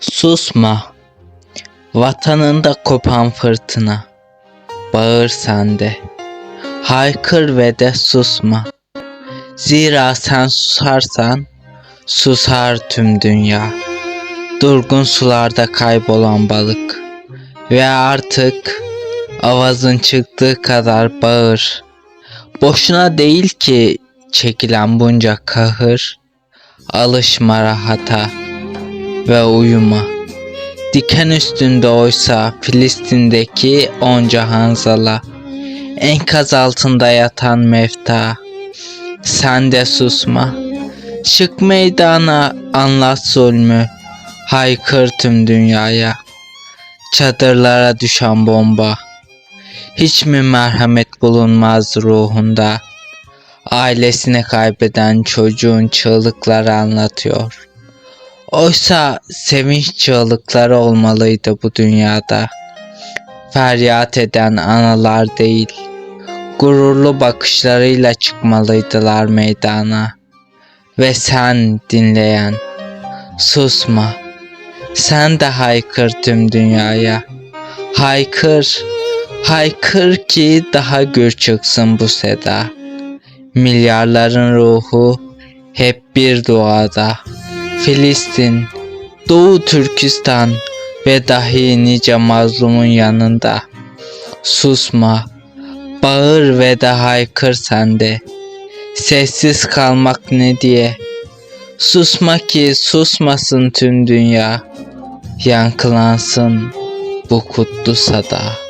Susma. Vatanında kopan fırtına. Bağır sende. Haykır ve de susma. Zira sen susarsan susar tüm dünya. Durgun sularda kaybolan balık. Ve artık avazın çıktığı kadar bağır. Boşuna değil ki çekilen bunca kahır. Alışma rahata ve uyuma. Diken üstünde oysa Filistin'deki onca hanzala. Enkaz altında yatan mefta. Sen de susma. Çık meydana anlat zulmü. Haykır tüm dünyaya. Çadırlara düşen bomba. Hiç mi merhamet bulunmaz ruhunda? Ailesini kaybeden çocuğun çığlıkları anlatıyor. Oysa sevinç çığlıkları olmalıydı bu dünyada. Feryat eden analar değil, gururlu bakışlarıyla çıkmalıydılar meydana. Ve sen dinleyen, susma. Sen de haykır tüm dünyaya. Haykır, haykır ki daha gür çıksın bu seda. Milyarların ruhu hep bir duada. Filistin, Doğu Türkistan ve dahi nice mazlumun yanında. Susma, bağır ve de haykır sende. Sessiz kalmak ne diye. Susma ki susmasın tüm dünya. Yankılansın bu kutlu sada.